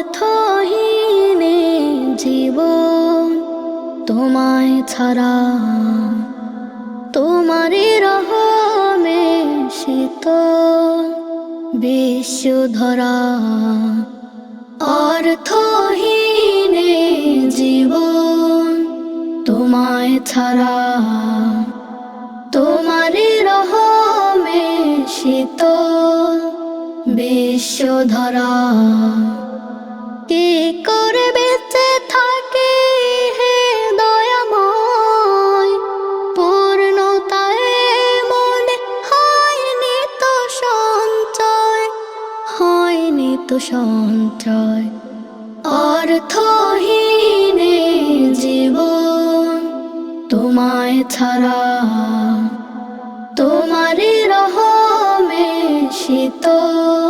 অর্থহীনে জীবন তোমায় ছাড়া, তোমারই রহমে শীতল বিশ্বধরা। অর্থহীনে জীবন তোমায় ছাড়া, তোমারই রহমে শীতল বিশ্বধরা। কি করে বেঁচে থাকি হে দয়াময়। পূর্ণতায় মনে হয়নি তো সঞ্চয়, হয়নি তো সঞ্চয়। অর্থহীনে জীবন তোমায় ছাড়া, তোমারই রহমে শীতল।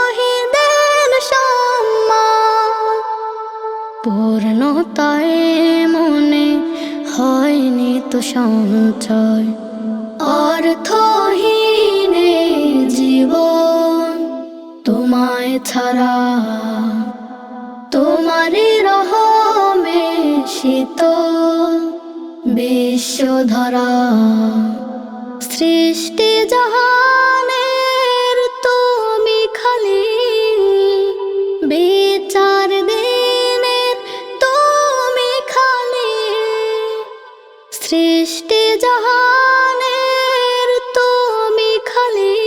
পূর্ণতায় মনে হয়নি তো সঞ্চয়। অর্থহীনে জীবন তোমায় ছাড়া, তোমারই রহমে শীতল বিশ্বধরা। সৃষ্টি জাহানের সৃষ্টি জাহানের তুমি খালি,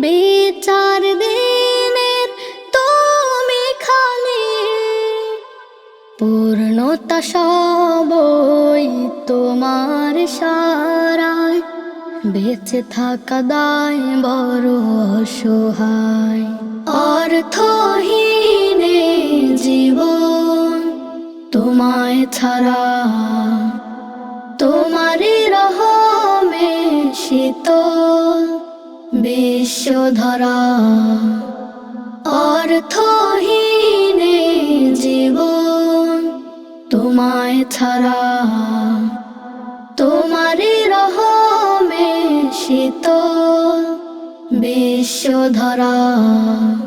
বিচার দিনের তুমি খালি। পূর্ণতা সবই তোমার সারায়, বেঁচে থাকা দায় বড় অসহায়। অর্থহীনে জীবন তোমায় ছাড়া শীতল বিশ্বধরা। অর্থহীনে জীবন তোমায় ছাড়া। রহ রহমে শীতল বিশ্বধরা।